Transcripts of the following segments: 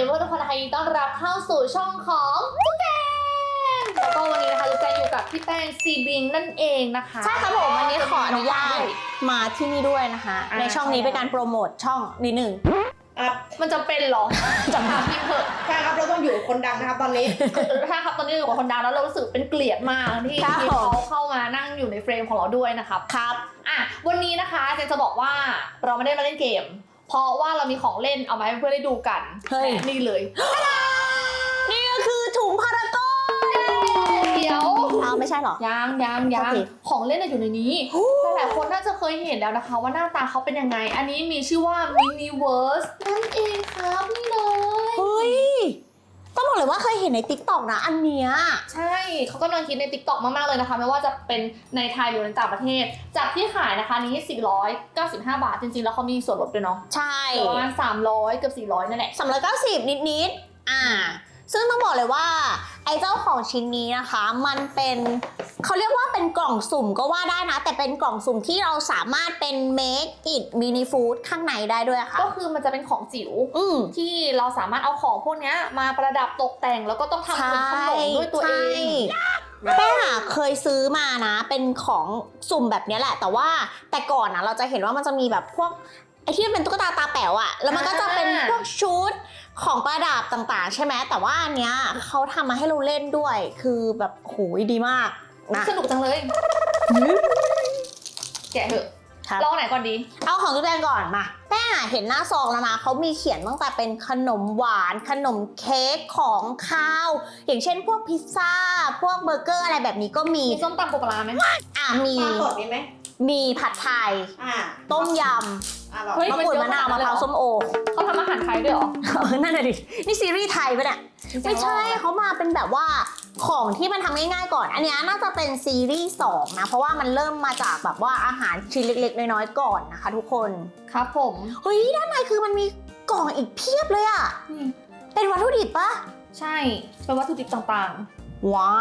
ดีว่าทุกคนนะคะยินดีต้อนรับเข้าสู่ช่องของจุ๊บแจงแล้วก็วันนี้นะคะจุ๊บแจงอยู่กับพี่แป้งซีบิงนั่นเองนะคะใช่ครับผมวันนี้ขออนุญาตมาที่นี่ด้วยนะคะอ่าในช่องนี้เป็นการโปรโมทช่องนิดหนึ่งครับมันจะเป็นเหรอจำพิมพ์เถอะใช่ครับเราต้องอยู่กับคนดังนะครับตอนนี้ถ้าครับตอนนี้อยู่กับคนดังแล้วเรารู้สึกเป็นเกลียดมากที่ครับที่ผมเขาเข้ามานั่งอยู่ในเฟรมของเราด้วยนะครับครับอะวันนี้นะคะเจนจะบอกว่าเราไม่ได้มาเล่นเกม เพราะว่าเรามีของเล่นเอามาให้เพื่อนได้ดูกันเฮ้ย และนี่เลยนี่ก็คือถุงพารากอนเดี๋ยวเอาไม่ใช่เหรอ ยังยังยังโอเค ของเล่นน่ะอยู่ในนี้หลายๆคนน่าจะเคยเห็นแล้วนะคะ ว่าหน้าตาเขาเป็นยังไง อันนี้มีชื่อว่า Miniverse นั่นเองครับนี่เลย เฮ้ย ต้องบอกเลยว่าเคยเห็ นในติ๊กต็อกนะอันเนี้ย ใช่เขากำลังคิดใน TikTok มาก ๆ เลยนะคะ ไม่ว่าจะเป็นในไทยหรือในต่างประเทศ จากที่ขายนะคะนี้ 495 บาท จริง ๆ แล้วเขามีส่วนลดด้วยเนาะใช่ประมาณ300 เกือบ 400 นั่นแหละสามร้อยเก้าสิบนิด ๆ อ่า ซึ่งต้องบอกเลยว่า ไอ้เจ้าของชิ้นนี้นะคะ มันเป็นเขาเรียกว่าเป็นกล่องสุ่มก็ว่าได้นะ แต่เป็นกล่องสุ่มที่เราสามารถเป็น make it mini food ข้างในได้ด้วยค่ะ ก็คือมันจะเป็นของจิ๋วอืม ที่เราสามารถเอาของพวกเนี้ยมาประดับตกแต่งแล้วก็ต้องทำเป็นขนมด้วยตัวเองแป้งอะเคยซื้อมานะ เป็นของสุ่มแบบเนี้ยแหละ แต่ว่าแต่ก่อนนะเราจะเห็นว่ามันจะมีแบบพวกไอ้ที่มันเป็นตุ๊กตาตาแป๋วอะแล้วมันก็จะเป็นอ่าพวกชุด ของประดับต่างๆ ใช่ไหมแต่ว่าอันเนี้ยเขาทำมาให้เราเล่นด้วย คือแบบโหยดีมากนะสนุกจังเลย แกะเถอะครับลองไหนก่อนดี เอาของตุ๊กแดงก่อนมาแป้งอะเห็นหน้าซองแล้วนะเขามีเขียนตั้งแต่เป็นขนมหวาน ขนมเค้กของข้าว อย่างเช่นพวกพิซซ่า พวกเบอร์เกอร์อะไรแบบนี้ก็มี มีส้มตำปูปลาร้าไหมอะมีปลาสดมีไหมมีผัดไทยอ่าต้มย อ่าเราเฮ้ยำมะกรูดมะนาวมะพร้าวส้มโอเขาทำอาหารไทยด้วยเหรอ เออนั่นน่ะดิ นี่ซีรีส์ไทยปะเนี่ย ไม่ใช่เขามาเป็นแบบว่าของที่มันทำง่ายๆก่อน อันเนี้ยน่าจะเป็นซีรีส์2นะ เพราะว่ามันเริ่มมาจากแบบว่าอาหารชิ้นเล็กๆ น้อยๆ ก่อนนะคะทุกคน ครับผมเฮ้ย ด้านในคือมันมีกล่องอีกเพียบเลยอะนี่เป็นวัตถุดิบปะใช่เป็นวัตถุดิบต่างว้า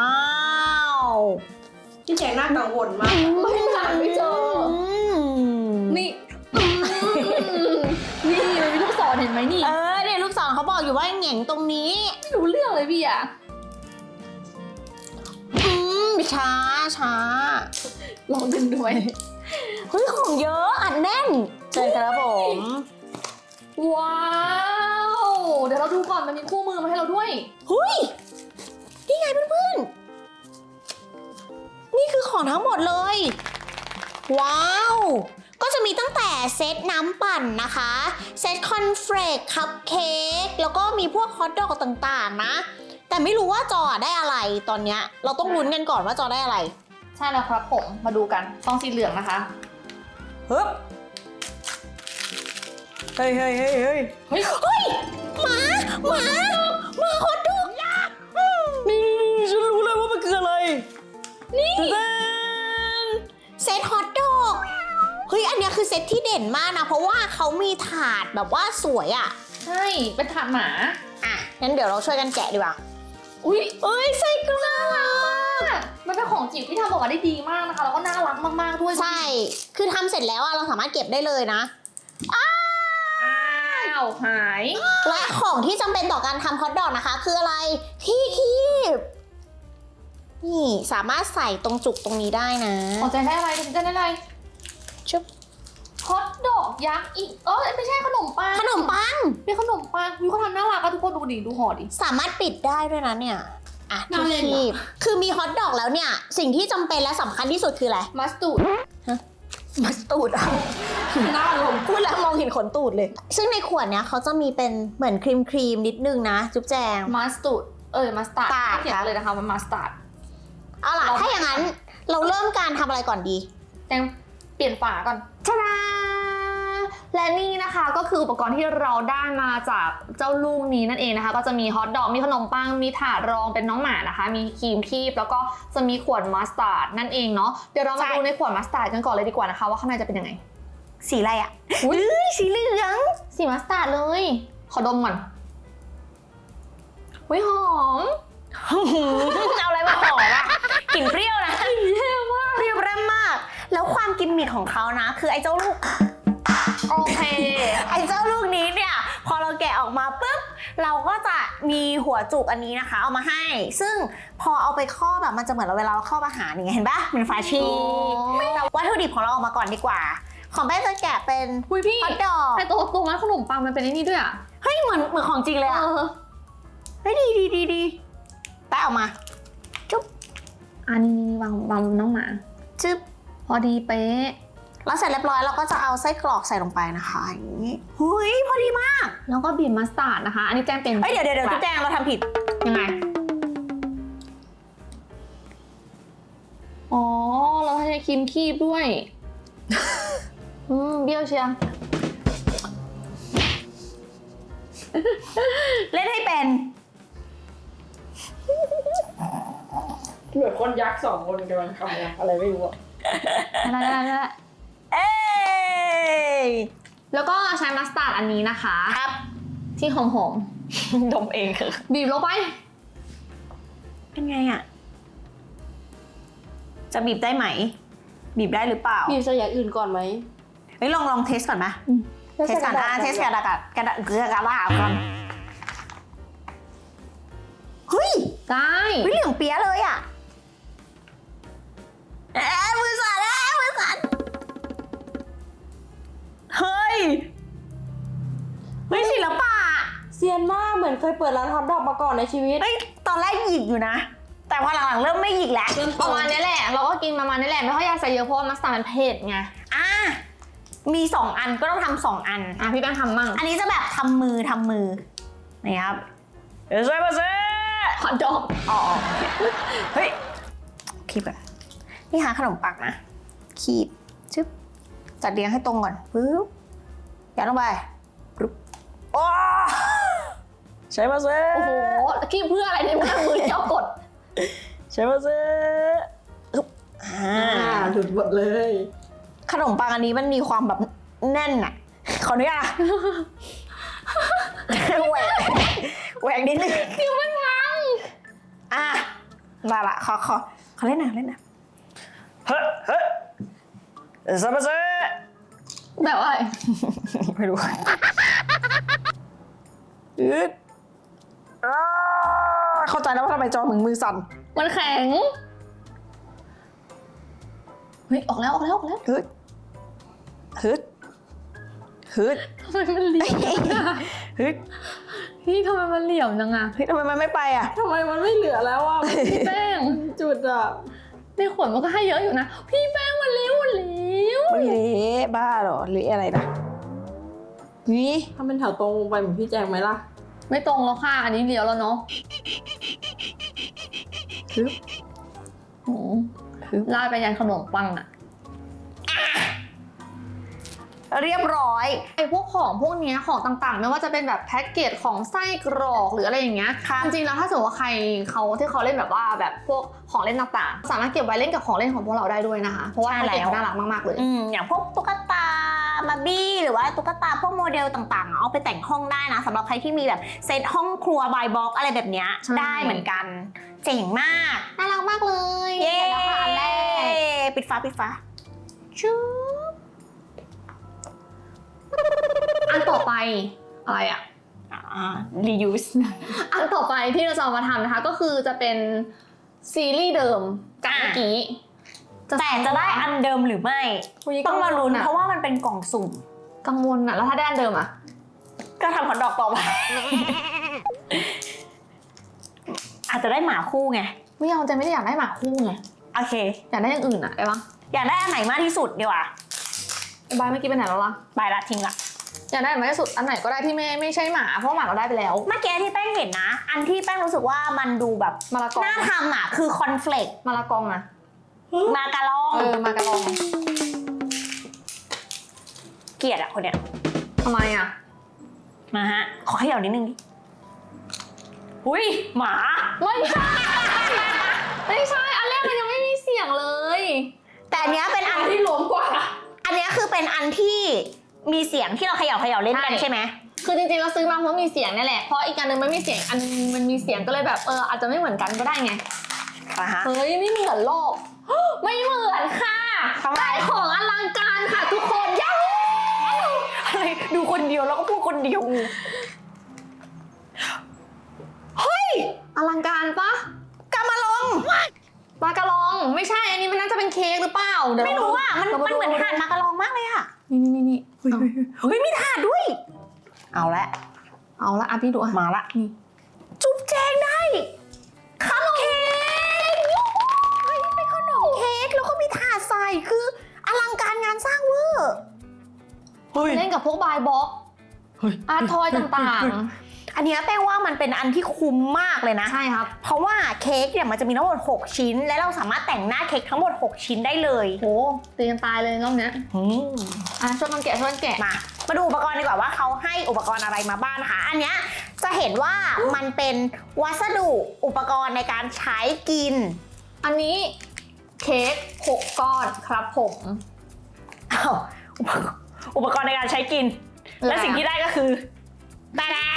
วที่แจงน่ากังวลมากๆไม่หาไม่เจอมนี่อืม นี่มันมีลูกศรเห็นไหมนี่ เออเนี่ยลูกศรเขาบอกอยู่ว่าเหง่งตรงนี้ ไม่รู้เรื่องเลยพี่อะอืมช้าช้าลองดึงด้วย เฮ้ยของเยอะอัดแน่นเจอกันแล้วผม ว้าว เดี๋ยวเราดูก่อนมันมีคู่มือมาให้เราด้วย เฮ้ย นี่ไงเพื่อนๆ นี่คือของทั้งหมดเลย ว้าว ก็จะมีตั้งแต่เซตน้ำปั่นนะคะ เซตคอนเฟรกคัพเค้กแล้วก็มีพวกฮอทดอกต่างๆนะ แต่ไม่รู้ว่าจอได้อะไรตอนเนี้ยเราต้องลุ้นกันก่อนว่าจอได้อะไร ใช่แล้วครับผมมาดูกันซองสีเหลืองนะคะฮึบเฮ้ยเฮ้ยเฮ้ยเฮ้ยเฮ้ยเฮ้ยหมาหมาหมาฮอตดอกนี่ฉันรู้เลยว่ามันคืออะไรนี่เซตฮอตดอก เฮ้ยอันเนี้ยคือเซตที่เด่นมากนะ เพราะว่าเขามีถาดแบบว่าสวยอะใช่ เป็นถาดหมา อะงั้นเดี๋ยวเราช่วยกันแกะดีกว่าอุ้ยเอ้ยไส้กรอกมันเป็นของจิ๋วที่ทำออกมาได้ดีมากนะคะ แล้วก็น่ารักมากๆด้วยใช่ คือทำเสร็จแล้วอะเราสามารถเก็บได้เลยนะ อ้าวหาย และของที่จำเป็นต่อการทำฮอทดอกนะคะ คืออะไรที่คีบนี่สามารถใส่ตรงจุกตรงนี้ได้นะ ออกใจได้อะไรใจได้อะไรชุบ ฮอตดอกยักษ์อีกเออไม่ใช่ขนมปังขนมปังเป็นขนมปังวิวเขาทำน่ารักอะทุกคนดูดิดูห่อดิ สามารถปิดได้ด้วยนะเนี่ยอะน่าที่เล่นอะคีบคือมีฮอทดอกแล้วเนี่ย สิ่งที่จำเป็นและสำคัญที่สุดคืออะไรมัสตูดมัสตูดอะหน้าลมพูดแล้วมองเห็นขนตูดเลย ซึ่งในขวดเนี้ยเขาจะมีเป็นเหมือนครีมครีมๆนิดนึงนะ จุ๊บแจง มัสตูดเอ้ยมัสตาร์ดตาร์ด เขียนครับเลยนะคะมันมัสตาร์ด เอาล่ะ เรา ถ้าอย่างนั้นเราเริ่มการทำอะไรก่อนดีแจง เปลี่ยนฝาก่อนชาดาและนี่นะคะก็คืออุปกรณ์ที่เราได้มาจากเจ้าลูกนี้นั่นเองนะคะ ก็จะมีฮอทดอกมีขนมปัง มีถาดรองเป็นน้องหมานะคะ มีครีมคีบแล้วก็จะมีขวดมัสตาร์ดนั่นเองเนาะเดี๋ยวเรามาใช่ดูในขวดมัสตาร์ดกันก่อนเลยดีกว่านะคะ ว่าข้างในจะเป็นยังไง สีอะไรอะอุ๊ยเอ้ยสีเหลืองสีมัสตาร์ดเลย ขอดมก่อนวิหอมเอาอะไรมาหอมอะกลิ่นเปรี้ยวนะเปรี้ยว แรงมากแล้วความกิมมิคของเขานะ คือไอ้เจ้าลูก โอเค ไอ้เจ้าลูกนี้เนี่ย พอเราแกะออกมาปุ๊บ เราก็จะมีหัวจุกอันนี้นะคะ เอามาให้ ซึ่งพอเอาไปครอบแบบมันจะเหมือนเราเวลาเราครอบอาหารอย่างเงี้ยเห็นปะเหมือนฝาชีอ๋อแต่วัตถุดิบของเราออกมาก่อนดีกว่า ของแป้งจะแกะเป็นคุยพี่ฮอทดอกแต่ตัวตัวมันขนมปังมันเป็นไอ้นี่ด้วยอะเฮ้ยเหมือนเหมือนของจริงเลยอะเออเฮ้ยดีดีดีดีแป้งออกมาอันนี้นี่วางวางบนน้องหมาจึ๊บ พอดีเป๊ะแล้วเสร็จเรียบร้อยเราก็จะเอาไส้กรอกใส่ลงไปนะคะอย่างนี้เฮ้ยพอดีมากแล้วก็บีบมัสตาร์ดนะคะ อันนี้แจ้งเป็นเฮ้ยเดี๋ยวเดี๋ยวเดี๋ยวจุ๊บแจงเราทำผิดยังไงอ๋อเราใช้ครีมคีบด้วยอืมเบี้ยวเชียงเล่นให้เป็นเหมือนคนยักษ์สองคนกำลังทำอะไรไม่รู้อะ ได้ได้ได้ได้เอ้ยแล้วก็ใช้มัสตาร์ดอันนี้นะคะ ครับที่หอมดมเองคือๆบีบลงไป เป็นไงอะจะบีบได้ไหม บีบได้หรือเปล่ามีใส่อย่างอื่นก่อนไหมเฮ้ยลองลองเทสก่อนไหมเทสก่อนอะเทสกระดาษกระดาษกระดาษกระดาษก่อนเฮ้ย ได้เฮ้ยเหลืองเปียะเลยอะ เอ้ยมือสั่นแล้วมือสั่นเฮ้ยเฮ้ยศิลปะเซียนมากเหมือนเคยเปิดร้านฮอทดอกมาก่อนในชีวิต เฮ้ยตอนแรกหยิกอยู่นะ แต่พอหลังๆเริ่มไม่หยิกแล้วประมาณนี้แหละ เราก็กินประมาณนี้แหละ ไม่ค่อยอยากใส่เยอะเพราะว่ามัสตาร์ดมันเผ็ดไง อะมีสองอันก็ต้องทำสองอัน อะพี่แป้งทำมั่งอันนี้จะแบบทำมือทำมือนี่ครับเออช่วยมาซิฮอตดอกอ๋อเฮ้ยคีบก่อน นี่หาขนมปังนะคีบชึบจัดเรียงให้ตรงก่อนปึ๊บยัดลงไปปึ๊บโอ้ใช้มาซิโอ้โหขี้เพื่ออะไรเนี่ยมันมือเจ้ากด ใช้มาซิอึ๊บอ่าหลุดหมดเลย ขนมปังอันนี้มันมีความแบบแน่นอะขออนุญาตอะแหวกแหวกนิดนึงเดี๋ยวมันพังอะได้ละขอขอขอเล่นหน่อยเล่นหน่อย เฮ้เฮ้ซาบะเซแบบว่า ไม่รู้อืดอ่าเข้าใจแล้วว่าทำไมจอมึงมือสั่น มันแข็ง เฮ้ย ออกแล้ว ออกแล้ว ออกแล้วฮึดฮึดฮึดทำไมมันเหลี่ยมจังอะฮึดพี่ทำไมมันเหลี่ยมจังอะเฮ้ยทำไมมันไม่ไปอะ ทำไมมันไม่เหลือแล้วอะพี่แป้งจุดอะ ในขวดมันก็ให้เยอะอยู่นะ พี่แป้งมันเลี้ยวมันเลี้ยวมันเละบ้าเหรอเละอะไรนะนี่ถ้าเป็นแถวตรงลงไปเหมือนพี่แจงไหมล่ะ ไม่ตรงแล้วค่ะ อันนี้เลี้ยวแล้วเนาะฮึบโอ้โหลาดไปยันขนมปังอะ เรียบร้อยไอพวกของพวกเนี้ยของต่างๆ ไม่ว่าจะเป็นแบบแพ็กเกจของไส้กรอกหรืออะไรอย่างเงี้ยค่ะจริงๆแล้วถ้าสมมติว่าใครเขาที่เขาเล่นแบบว่าแบบพวกของเล่นต่างๆ สามารถเก็บไว้เล่นกับของเล่นของพวกเราได้ด้วยนะคะ เพราะว่าแพ็กเกจเขาน่ารักมากๆเลยอืมอย่างพวกตุ๊กตาบาร์บี้หรือว่าตุ๊กตาพวกโมเดลต่างๆ เอาไปแต่งห้องได้นะสำหรับใครที่มีแบบเซตห้องครัวบายบ็อกอะไรแบบเนี้ยใช่ได้เหมือนกัน เจ๋งมากน่ารักมากเลยเย้เสร็จแล้วค่ะอันแรกปิดฟ้าปิดฟ้าชู อันต่อไปอะไรอะอ่า reuse อันต่อไปที่เราจะเอามาทำนะคะ ก็คือจะเป็นซีรีส์เดิมกับเมื่อกี้แต่จะได้อันเดิมหรือไม่ ต้องมาลุ้นเพราะว่ามันเป็นกล่องสุ่มกังวลอะแล้วถ้าได้อันเดิมอะก็ทำฮอตดอกต่อไปอาจจะได้หมาคู่ไงไม่เอาใจไม่ได้อยากได้หมาคู่ไงโอเค อยากได้อย่างอื่นอะได้ปะอยากได้อันไหนมากที่สุดดีกว่า บายเมื่อกี้ไปไหนแล้วล่ะไปละทิ้งละอยากได้อันไหนที่สุดอันไหนก็ได้ที่ไม่ไม่ใช่หมาเพราะหมาเราได้ไปแล้ว เมื่อกี้ที่แป้งเห็นนะ อันที่แป้งรู้สึกว่ามันดูแบบมะละกอน่าทำอะ คือคอนเฟลกมะละกองนะมากะลองเออมากระลองเกลียดอะคนเนี้ยทำไมอะมาฮะขอให้เหยานิดนึงดิอุ้ยหมาไม่ใช่ไม่ใช่อันแรกมันยังไม่มีเสียงเลย แต่อันเนี้ยเป็นอันที่หลวมกว่า อันเนี้ยคือเป็นอันที่มีเสียงที่เราเขย่าเขย่าเล่นกันใช่ ใช่ไหม คือจริงๆเราซื้อมาเพราะมีเสียงนี่แหละ เพราะอีกอันหนึงมันไม่มีเสียง อันนึงมันมีเสียงก็เลยแบบเอออาจจะไม่เหมือนกันก็ได้ไงมาฮะเฮ้ยไม่เหมือนโลก ไม่เหมือนค่ะทำไม ได้ของอลังการค่ะทุกคนย้าอะไรดูคนเดียวแล้วก็พูดคนเดียวเฮ้ยอลังการปะกำมาลง ปลากระลองไม่ใช่อันนี้มันน่าจะเป็นเค้กหรือเปล่าเดี๋ยวไม่รู้อะ มันราามันเหมือนดูห่านมากระลองมากเลยอะ นี่นี่นี่เฮ้ยมีถาดด้วย เอาละ เอาละอะพี่ดูอะมาละนี่จุ๊บแจงได้คัพเค้กเฮ้ยเป็นขนมเค้กแล้วก็มีถาดใส่คืออลังการงานสร้างเวอร์เฮ้ย เล่นกับพวกบายบ็อกเฮ้ยอาร์ทอยต่าง อันเนี้ยแป้งว่ามันเป็นอันที่คุ้มมากเลยนะๆใช่ครับ เพราะว่าเค้กเนี่ยมันจะมีทั้งหมด 6 ชิ้น และเราสามารถแต่งหน้าเค้กทั้งหมด 6 ชิ้นได้เลยโหตีกันตายเลยรอบเนี้ยอืมอะช่วยกันแกะช่วยกันแกะมา มาดูอุปกรณ์ดีกว่าว่าเขาให้อุปกรณ์อะไรมาบ้างนะคะ อันเนี้ยจะเห็นว่ามันเป็นวัสดุอุปกรณ์ในการใช้กิน อันนี้เค้กหกก้อนครับผมอ้าวอุปกรณ์อุปกรณ์ในการใช้กิน และสิ่งที่ได้ก็คือ ตาดา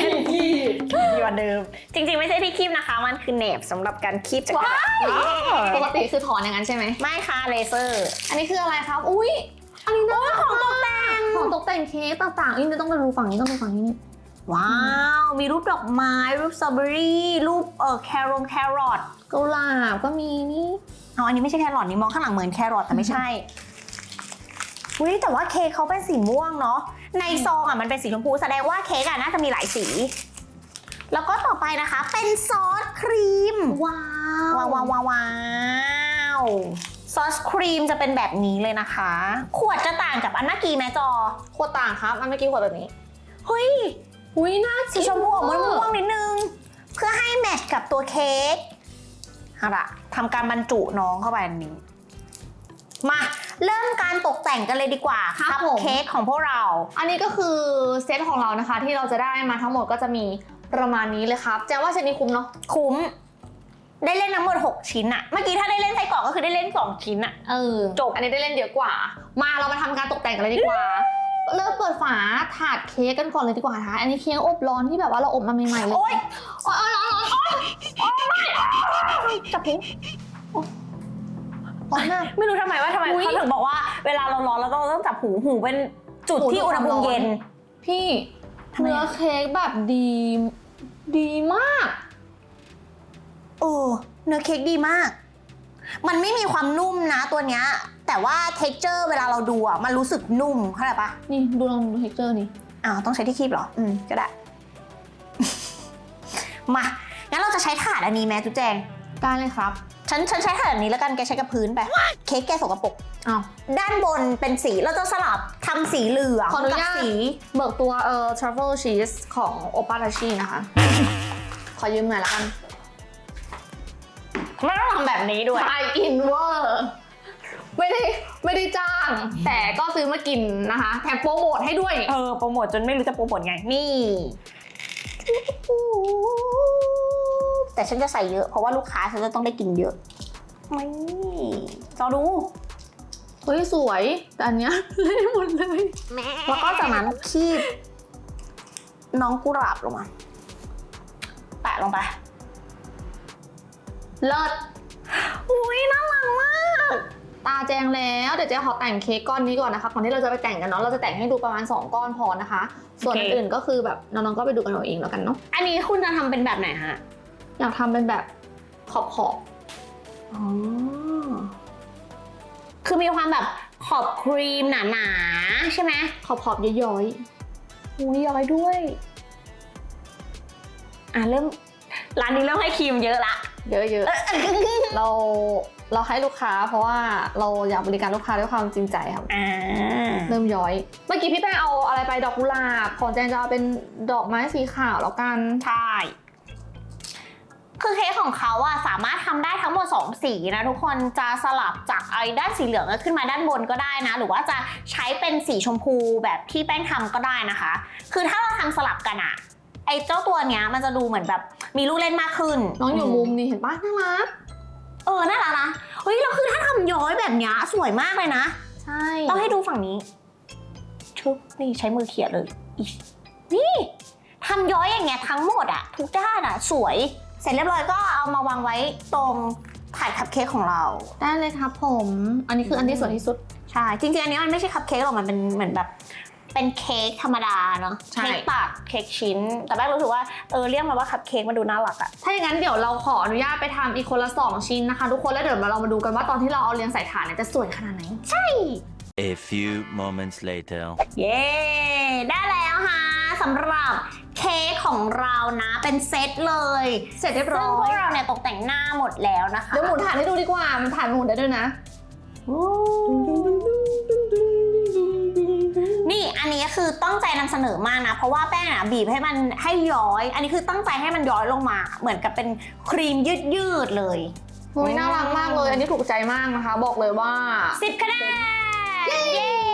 ที่คีบดีกว่าเดิม จริงๆ ไม่ใช่ที่คีบนะคะ มันคือเหน็บสำหรับการคีบจากกระดาษปกติคือถอนอย่างนั้นใช่ไหม ไม่ค่ะเลเซอร์ อันนี้คืออะไรครับ อุ้ยอันนี้น่าของตกแต่ง ของตกแต่งเค้กต่างๆนี่ต้องไปดูฝั่งนี้ต้องดูฝั่งนี้นี่ว้าว มีรูปดอกไม้ รูปสตรอเบอรี่ รูปเอ่อแครงแครอทกุหลาบก็มีนี่เอาอันนี้ไม่ใช่แครอทนี่มองข้างหลังเหมือนแครอทแต่ไม่ใช่ อุ้ยแต่ว่าเค้กเขาเป็นสีม่วงเนาะ ในซองอะมันเป็นสีชมพูแสดงว่าเค้กอะน่าจะมีหลายสี แล้วก็ต่อไปนะคะ เป็นซอสครีม ว้าว ว้าวว้าวว้าวว้าวซอสครีมจะเป็นแบบนี้เลยนะคะ ขวดจะต่างกับอันเมื่อกี้ไหมจอ ขวดต่างครับ อันเมื่อกี้ขวดแบบนี้ เฮ้ย อุ้ยน่าสีชมพูออกม่วงๆนิดนึง เพื่อให้แมทช์กับตัวเค้กเอาละทำการบรรจุน้องเข้าไปอันนี้ มาเริ่มการตกแต่งกันเลยดีกว่าคัพเค้กของพวกเรา อันนี้ก็คือเซตของเรานะคะ ที่เราจะได้มาทั้งหมดก็จะมีประมาณนี้เลยครับแจ้งว่าเซตนี้คุ้มเนาะคุ้ม ได้เล่นทั้งหมด 6 ชิ้นอะเมื่อกี้ถ้าได้เล่นไส้กรอกก็คือได้เล่น 2 ชิ้นอะ เออจบ อันนี้ได้เล่นเยอะกว่า มาเรามาทำการตกแต่งกันเลยดีกว่า เริ่มเปิดฝาถาดเค้กกันก่อนเลยดีกว่านะคะอันนี้เค้กอบร้อนที่แบบว่าเราอบมาใหม่ๆเลยโอ๊ย โอ๊ยร้อนร้อนร้อนจับหู ร้อนมากไม่รู้ทำไมว่าทำไมอุ๊ย เขาถึงบอกว่าเวลาเราร้อนเราต้องต้องจับหูหูเป็นจุดหูที่ดูอุณหภูความร้อนมิเย็น พี่ทำไมอะ เนื้อเค้กแบบดี ดีมากเออเนื้อเค้กดีมาก มันไม่มีความนุ่มนะตัวเนี้ย แต่ว่าเท็กเจอร์เวลาเราดูอะ มันรู้สึกนุ่มเข้าใจปะนี่ดูลองดูเท็กเจอร์นี่อ้าวต้องใช้ที่คีบเหรอ อืม ก็ได้ มา งั้นเราจะใช้ถาดอันนี้ไหมจุ๊แจง ได้เลยครับ ฉันฉันใช้ถาดอันนี้แล้วกันแกใช้กับพื้นไป เค้กแกสกปรกอ้าว ด้านบนเป็นสีเราจะสลับทำสีเหลืองขออนุกับญาต สีเบิกตัวเอ่อ truffle cheese ของโอปาทาชินะคะ ขอยืมหน่อยละกันไม่ต้องทำแบบนี้ด้วย ไทยอินเวอร์ไม่ได้ไม่ได้จ้าง แต่ก็ซื้อมากินนะคะ แถมโปรโมทให้ด้วย เออโปรโมทจนไม่รู้จะโปรโมทไง นี่ แต่ฉันจะใส่เยอะเพราะว่าลูกค้าฉันจะต้องได้กินเยอะนี่จอดู เฮ้ยสวยแต่อันเนี้ย เล่นหมดเลยแล้วก็จากนั้นคีบ น้องกุหลาบลงมาแปะลงไป เลิศอุ้ยน่ารักมาก ตาแจงแล้วเดี๋ยวเจ๊ขอแต่งเค้กก้อนนี้ก่อนนะคะก่อนที่เราจะไปแต่งกันเนาะเราจะแต่งให้ดูประมาณ 2 ก้อนพอนะคะ ส่วนโอเคอื่นๆก็คือแบบน้องๆก็ไปดูกันเอาเองแล้วกันเนาะอันนี้คุณจะทำเป็นแบบไหนฮะ อยากทำเป็นแบบขอบขอบอ๋อ คือมีความแบบขอบครีมหนาๆ ใช่ไหมขอบขอบๆย้อยอุ้ยย้อยด้วย อะเริ่ม ร้านนี้เริ่มให้ครีมเยอะละๆเยอะๆ เราเราให้ลูกค้า เพราะว่าเราอยากบริการลูกค้าด้วยความจริงใจครับอ่าเริ่มย้อย เมื่อกี้พี่แป้งเอาอะไรไปดอกกุหลาบของแจงจะเอาเป็นดอกไม้สีขาวแล้วกัน ใช่ คือเค้กของเขาอะสามารถทำได้ทั้งหมด 2 สีนะทุกคนจะสลับจากไอ้ด้านสีเหลืองขึ้นมาด้านบนก็ได้นะ หรือว่าจะใช้เป็นสีชมพูแบบที่แป้งทำก็ได้นะคะ คือถ้าเราทำสลับกันอะไอ้เจ้าตัวเนี้ยมันจะดูเหมือนแบบมีลูกเล่นมากขึ้น น้องอยู่มุมนี่เห็นปะน่ารักเออน่ารักนะเฮ้ยแล้วคือถ้าทำย้อยแบบเนี้ยสวยมากเลยนะ ใช่ต้องให้ดูฝั่งนี้ชุบนี่ใช้มือเขี่ยเลยอิ๊ยนี่ทำย้อยอย่างเงี้ยทั้งหมดอะทุกด้านอะสวยเสร็จเรียบร้อยก็เอามาวางไว้ตรงถาดคัพเค้กของเรา ได้เลยครับผม อันนี้คืออันที่สวยที่สุด ใช่ จริงๆ อันนี้มันไม่ใช่คัพเค้กหรอก มันเป็นเหมือนแบบ เป็นเค้กธรรมดาเนาะใช่เค้กปากเค้กชิ้น แต่แม่รู้สึกว่า เออเรียกมาว่าคัพเค้กมันดูน่ารักอะถ้าอย่างนั้นเดี๋ยวเราขออนุญาตไปทำอีกคนละ2ชิ้นนะคะ ทุกคน แล้วเดี๋ยวเรามาดูกันว่าตอนที่เราเอาเรียงใส่ถาดเนี่ยจะสวยขนาดไหน A few moments later. เย้ ได้แล้วค่ะ สำหรับเค้กของเรานะเป็นเซตเลยเสร็จเรียบร้ซึ่งอพวยกเราเนี่ยตกแต่งหน้าหมดแล้วนะคะเดี๋ยวหมุนถาดให้ดูดีกว่า มันถาดหมุนได้ด้วยนะ นี่อันนี้คือตั้งใจนำเสนอมากนะ เพราะว่าแป้งอะบีบให้มันให้ย้อย อันนี้คือตั้งใจให้มันย้อยลงมา เหมือนกับเป็นครีมยืดๆเลยโอ้ยน่ารักมากเลย อันนี้ถูกใจมากนะคะ บอกเลยว่า 10คะแนนเย้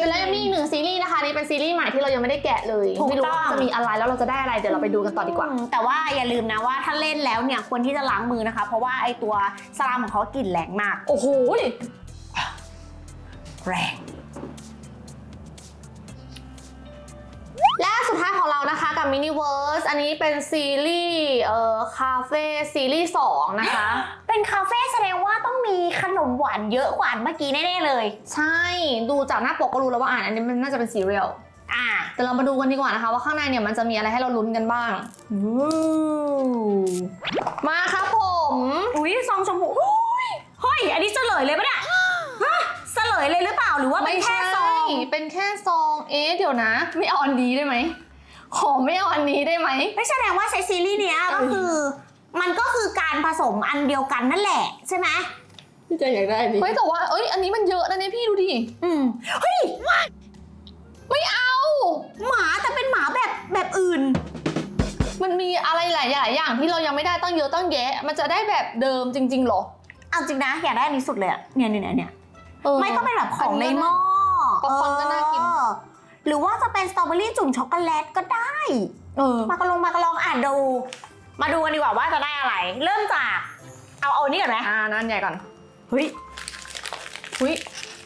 แต่แล้วยังมีอีกหนึ่งซีรีส์นะคะนี่เป็นซีรีส์ใหม่ที่เรายังไม่ได้แกะเลยถูกไม่รู้ต้อง ว่าจะมีอะไรแล้วเราจะได้อะไรเดี๋ยวเราไปดูกันต่อดีกว่า อืมแต่ว่าอย่าลืมนะว่าถ้าเล่นแล้วเนี่ยควรที่จะล้างมือนะคะ เพราะว่าไอตัวสลามของเขากลิ่นแรงมาก โอ้โห แรง ท้ายของเรานะคะกับ Miniverse อันนี้เป็นซีรีส์เอ่อคาเฟ่ซีรีส์2นะคะ เป็นคาเฟ่แสดงว่าต้องมีขนมหวานเยอะกว่าเมื่อกี้แน่ๆเลย ใช่ดูจากหน้าปกก็รู้แล้วว่าอ่านอันนี้มันน่าจะเป็นซีเรียลอ่าแต่เรามาดูกันดีกว่านะคะว่าข้างในเนี่ยมันจะมีอะไรให้เราลุ้นกันบ้างมาครับผม อุ้ยซองชมพูอุ๊ยเฮ้ยอันนี้เฉลยเลยปะเนี่ยฮะเฉลยเลยหรือเปล่าหรือว่าเป็นแค่ซองเป็นแค่ซองเอ๊ะเดี๋ยวนะ ไม่เอาอันนี้ได้ไหม ขอไม่เอาอันนี้ได้ไหม ไม่แสดงว่าเซซีรีส์เนี้ยก็คือ มันก็คือการผสมอันเดียวกันนั่นแหละใช่ไหมพี่เจอยากได้อันนี้เฮ้ยแต่ว่าเอ้ยอันนี้มันเยอะนะเนี่ยพี่ดูดิ อืมเฮ้ยไม่เอา หมาแต่เป็นหมาแบบแบบอื่น มันมีอะไรหลายอย่างอย่างที่เรายังไม่ได้ตั้งเยอะตั้งแยะ มันจะได้แบบเดิมจริงๆเหรอ เอาจริงนะอยากได้อันนี้สุดเลยอะเนี่ยเนี่ยเนี่ยเออไม่ก็เป็นแบบของในหม้อป๊อปคอร์นก็น่ากิน เออ หรือว่าจะเป็นสตรอเบอรี่จุ่มช็อกโกแลตก็ได้ เออ มากระลงมากระลองอ่านดู มาดูกันดีกว่าว่าจะได้อะไร เริ่มจาก เอาเอานี่ก่อนไหมอ่านั่นใหญ่ก่อนเฮ้ยอุ้ย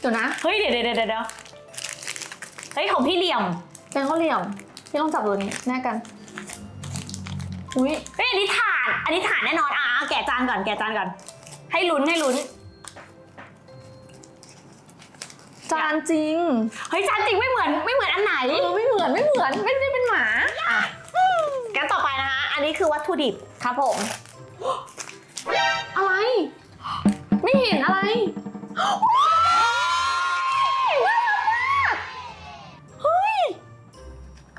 เดี๋ยวนะเฮ้ยเดี๋ยวเดี๋ยวเดี๋ยวเดี๋ยวเฮ้ยของพี่เหลี่ยมแกงข้าวเหลี่ยมพี่ลองจับดูนี่แน่กันอุ้ยเฮ้ยอันนี้ถาดอันนี้ถาดแน่นอนอะเอาแกะจานก่อนแกะจานก่อน ให้ลุ้นให้ลุ้น จานจริงเฮ้ยจานจริงไม่เหมือนไม่เหมือนอันไหนเออไม่เหมือนไม่เหมือนไม่ได้เป็นหมาอะกันต่อไปนะคะ อันนี้คือวัตถุดิบครับผม อะไร ไม่เห็นอะไรเฮ้ย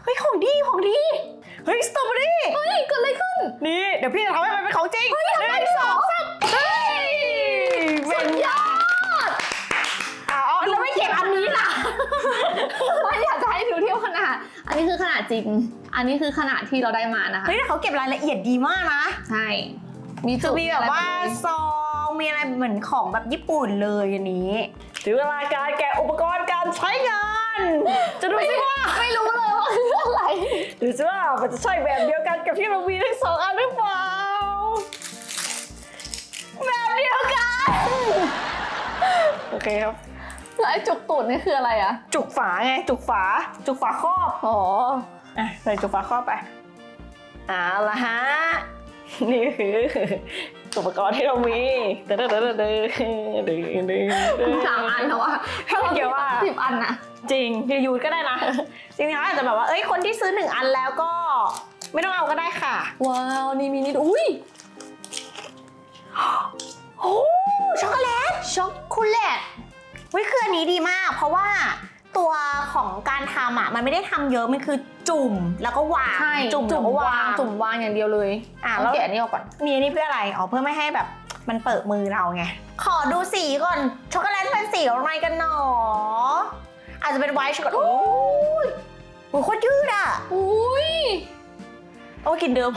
เฮ้ยของดีของดีเฮ้ยสตรอเบอรี่เฮ้ยเกิดอะไรขึ้น นี่ เดี๋ยวพี่จะทำให้มันเป็นของจริงเฮ้ยทำไมสองสาม ไม่อยากจะให้ดูเทียบขนาด อันนี้คือขนาดจริง อันนี้คือขนาดที่เราได้มานะคะ เฮ้ยแต่เขาเก็บรายละเอียดดีมากนะ ใช่ มีคืจุอดมีแบบว่าอะไรซองมีอะไรเหมือนของแบบญี่ปุ่นเลยอันนี้ถึงเวลาการแกะอุปกรณ์การใช้งาน จะดูสิว่าไม่รู้เลยว่าคืออะไร ดูสิว่ามันจะใช่แบบเดียวกันกับที่เรามีทั้งสองอันหรือเปล่าแบบเดียวกัน โอเคครับ แล้วไอ้จุกตูดนี่คืออะไรอะจุกฝาไง จุกฝา จุกฝาครอบอ๋ออะใส่จุกฝาครอบไปเอาละฮะ นี่คืออุปกรณ์ที่เรามีเด้อเด้อเด้อเด้อเด้อเด้อเด้อสามอันแล้วอะถ้าเราเดี๋ยวว่าสิบอันอะจริงจะยูดก็ได้นะ จริงๆเขาอาจจะแบบว่า เอ้ย คนที่ซื้อหนึ่งอันแล้วก็ ไม่ต้องเอาก็ได้ค่ะ ว้าว นี่มีนิด อุ้ยโอ้ช็อกโกแลต ช็อกโกแลต เฮ้ยคืออันนี้ดีมาก เพราะว่าตัวของการทำอะมันไม่ได้ทำเยอะมันคือจุ่มแล้วก็วางใช่จุ่มแล้วก็วาง จุ่มวางอย่างเดียวเลยอะต้แล้อวงแกะนี่ออกก่อน มีอันนี้เพื่ออะไร อ๋อ เพื่อไม่ให้แบบมันเปิดมือเราไง ขอดูสีก่อน ช็อกโกแลตเป็นสีอะไรกันหนอ อาจจะเป็นไวท์ช็อกโกแลตโอ้ยโอ้ยโคตรยืดอะ อุ้ยโอ้ยกลินเดิม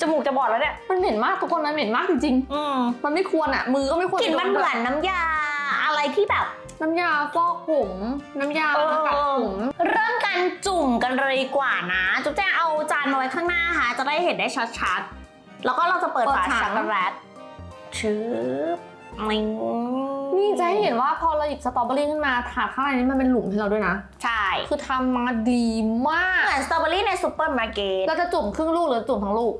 จมูกจะบอดแล้วเนี่ย มันเหม็นมากทุกคนมันเหม็นมากจริงอืมๆมันไม่ควรอะมือก็ไม่ควรกลิ่นมันเหมือนน้ำยา อะไรที่แบบ น้ำยาฟอกผมน้ำยาเออกัดผมเริ่มกันจุ่มกันเลยดีกว่านะ จุ๊บแจงเอาจานมาไว้ข้างหน้าค่ะ จะได้เห็นได้ชัดๆ แล้วก็เราจะเปิดฝาช็อกโกแลตชืบมิงนี่จะให้เห็นว่าพอเราหยิบสตรอเบอรี่ขึ้นมาถาดข้างในนี้มันเป็นหลุมให้เราด้วยนะ ใช่ คือทำมาดีมาก เหมือนสตรอเบอรี่ในซูเปอร์มาร์เก็ตเราจะจุ่มครึ่งลูกหรือจุ่มทั้งลูก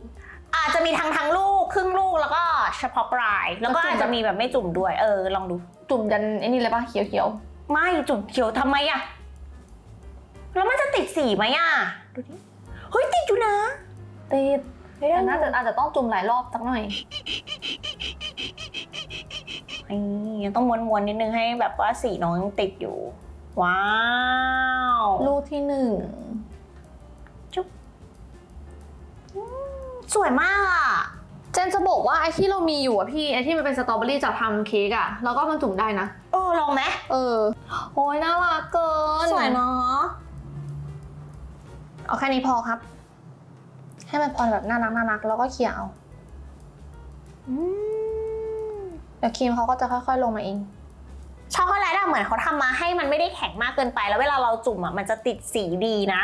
อาจจะมีทั้งทั้งลูกครึ่งลูกแล้วก็เฉพาะปลาย แล้วก็แล้วจุ่มอาจจะมีแบบไม่จุ่มด้วย เออ ลองดู จุ่มยันไอ้นี่เลยปะเขียวไม่จุ่มเขียวทำไมอะแล้วมันจะติดสีไหมอะดูดิเฮ้ยติดอยู่นะ ติดแต่น่าจะอาจจะต้องจุ่มหลายรอบสักหน่อยนี่ยังต้องม้วนๆนิดนึงให้แบบว่าสีน้องยังติดอยู่ ว้าว ลูกที่หนึ่ง สวยมากอะเจนจะบอกว่าไอ้ที่เรามีอยู่อะพี่ไอ้ที่มันเป็นสตรอเบอรี่จากทำเค้กอะเราก็มันจุ่มได้นะ เออลองไหมเออ โอ้ยน่ารักเกินสวยเนาะเอาแค่นี้พอครับ ให้มันพอแบบน่ารักน่ารักแล้วก็เขี่ยเอาอืมเดี๋ยวครีมเขาก็จะค่อย ๆ ลงมาเองช็อกโกแลตอะเหมือนเขาทำมาให้มันไม่ได้แข็งมากเกินไป แล้วเวลาเราจุ่มอะมันจะติดสีดีนะ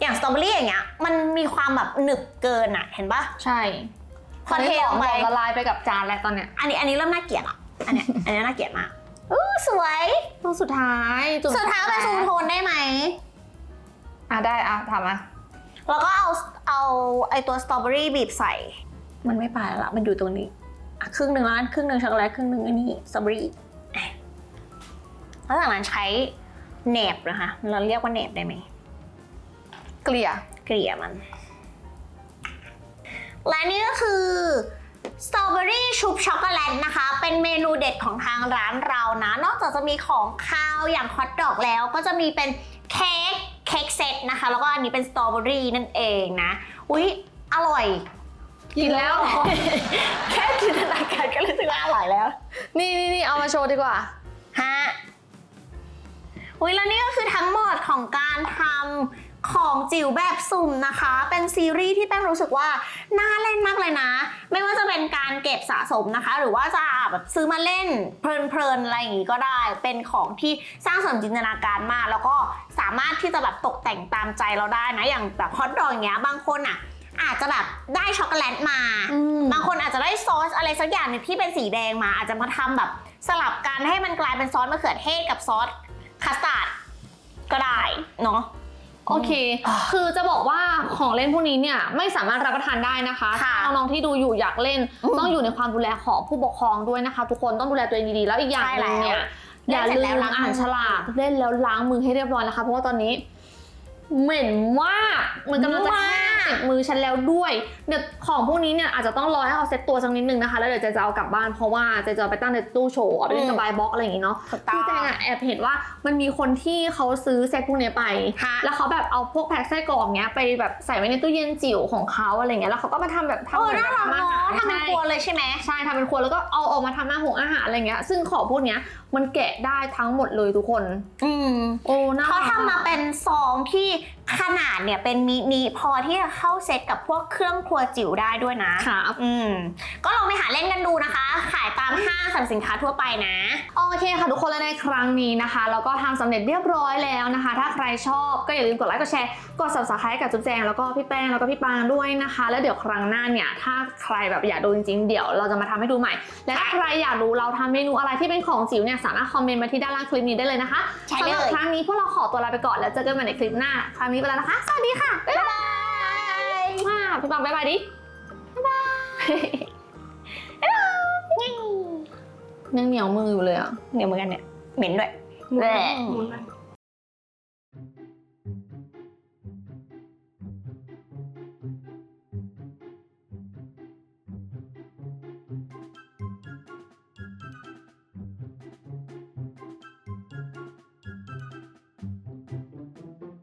อย่างสตรอเบอรี่อย่างเงี้ยมันมีความแบบหนึบเกินอะเห็นปะใช่พอเทลงไปหมดละลายไปกับจานแล้วตอนเนี้ยอันนี้อันนี้เริ่มน่าเกลียดอะอันเนี้ยอันนี้น่าเกลียดมากอู้สวยลูกสุดท้ายจุ่มสุดท้ายเป็นซูมโทนได้ไหมอะได้อะทำอะแล้วก็เอาเอาไอตัวสตรอเบอรี่บีบใส่ มันไม่ไปแล้วละมันอยู่ตรงนี้อะครึ่งหนึ่งแล้วกันครึ่งหนึ่งช็อกโกแลตครึ่งหนึ่งอันนี้สตรอเบอรี่อะแล้วจากนั้นใช้แหนบนะคะเราเรียกว่าแหนบได้ไหม เกลี่ยเกลี่ยมัน และนี่ก็คือสตรอเบอรี่ชุบช็อกโกแลตนะคะ เป็นเมนูเด็ดของทางร้านเรานะ นอกจากจะมีของคาวอย่างฮอทดอกแล้ว ก็จะมีเป็นเค้กเค้กเซตนะคะ แล้วก็อันนี้เป็นสตรอเบอรี่นั่นเองนะ อุ๊ย อร่อย กินแล้ว แค่จินตนาการก็รู้สึกว่าอร่อยแล้ว นี่นี่นี่เอามาโชว์ดีกว่า ฮะ อุ้ยแล้วนี่ก็คือทั้งหมดของการทำ ของจิ๋วแบบสุ่มนะคะ เป็นซีรีส์ที่แป้งรู้สึกว่าน่าเล่นมากเลยนะ ไม่ว่าจะเป็นการเก็บสะสมนะคะ หรือว่าจะแบบซื้อมาเล่นเพลินๆอะไรอย่างงี้ก็ได้ เป็นของที่สร้างเสริมจินตนาการมาก แล้วก็สามารถที่จะแบบตกแต่งตามใจเราได้นะ อย่างแบบฮอตดอกอย่างเงี้ยบางคนอะอาจจะแบบได้ช็อกโกแลตมาอืมบางคนอาจจะได้ซอสอะไรสักอย่างหนึงที่เป็นสีแดงมา อาจจะมาทำแบบสลับกันให้มันกลายเป็นซอสมะเขือเทศกับซอสคัสตาร์ดก็ได้เนาะ โอเค คือจะบอกว่าของเล่นพวกนี้เนี่ยไม่สามารถรับประทานได้นะคะค่ะถ้าน้องๆที่ดูอยู่อยากเล่นอืมต้องอยู่ในความดูแลของผู้ปกครองด้วยนะคะ ทุกคนต้องดูแลตัวเองดีๆ แล้วอีกอย่างหนึงเนี่ยใช่แล้วอย่าเล่นเสร็ลืจแล้วมล้างมืออ่านฉลากเล่นแล้วล้างมือให้เรียบร้อยนะคะ เพราะว่าตอนนี้ เหม็นมากมันกำลังจะแห้งติดมือฉันแล้วด้วยเดี๋ยวของพวกนี้เนี่ยอาจจะต้องรอให้เขาเซ็ตตัวสักนิดนึงนะคะ แล้วเดี๋ยวเจะจะเอากลับบ้านเพราะว่าเจะจะเอาไปตั้งในตู้โชว์เอาไปเล่นกับบายบ็อกอะไรอย่างงี้เนาะถูกต้คือองแจงอะแอบเห็นว่ามันมีคนที่เขาซื้อเซ็ตพวกเนี้ยไป ค่ะ แล้วเขาแบบเอาพวกแพ็คไส้กรอกเนี้ยไปแบบใส่ไว้ในตู้เย็นจิ๋วของเขาอะไรเงี้ยแล้วเขาก็มาทำแบบทำเออเหมือนน่าแบบรักทำอาเนาะหารทำเป็นครัวเลยใช่ไหม ใช่ทำเป็นครัวแล้วก็เอาออกมาทำอาหงอาหารอะไรเงี้ย ซึ่งของพวกเนี้ยมันแกะได้ทั้งหมดเลยทุกคน อืมโอ้น่าเขารัก ทำมาเป็นซองที่ขนาดเนี่ยเป็นมินิพอที่จะเข้าเซตกับพวกเครื่องครัวจิ๋วได้ด้วยนะครับ อืมก็ลองไปหาเล่นกันดูนะคะ ขายตามห้างสรรพสินค้าทั่วไปนะ โอเคค่ะทุกคนและในครั้งนี้นะคะแล้วก็ทำสำเร็จเรียบร้อยแล้วนะคะ ถ้าใครชอบก็อย่าลืมกดไลค์กดแชร์กด subscribe กับจุ๊บแจงแล้วก็พี่แป้งแล้วก็พี่ปางด้วยนะคะ แล้วเดี๋ยวครั้งหน้าเนี่ยถ้าใครแบบอยากดูจริงๆเดี๋ยวเราจะมาทำให้ดูใหม่ และถ้าใครอยากรู้เราทำเมนูอะไรที่เป็นของจิ๋วเนี่ยสามารถคอมเมนต์มาที่ด้านล่างคลิปนี้ได้เลยนะคะใช่สำเลยหรับครั้งนี้พวกเราขอตัวลาไปก่อนแล้วเจอกันใหม่ในคลิปหน้า ครั้งนี้ไปแล้วนะคะ สวัสดีค่ะ บ๊ายบาย ว้าวพี่ปางบ๊ายบายดิบ๊ายบายยังเหนียวมืออยู่เลยอะเดี๋ยวเหมือนกันเนี่ย เหม็นด้วย แหละหมุนไป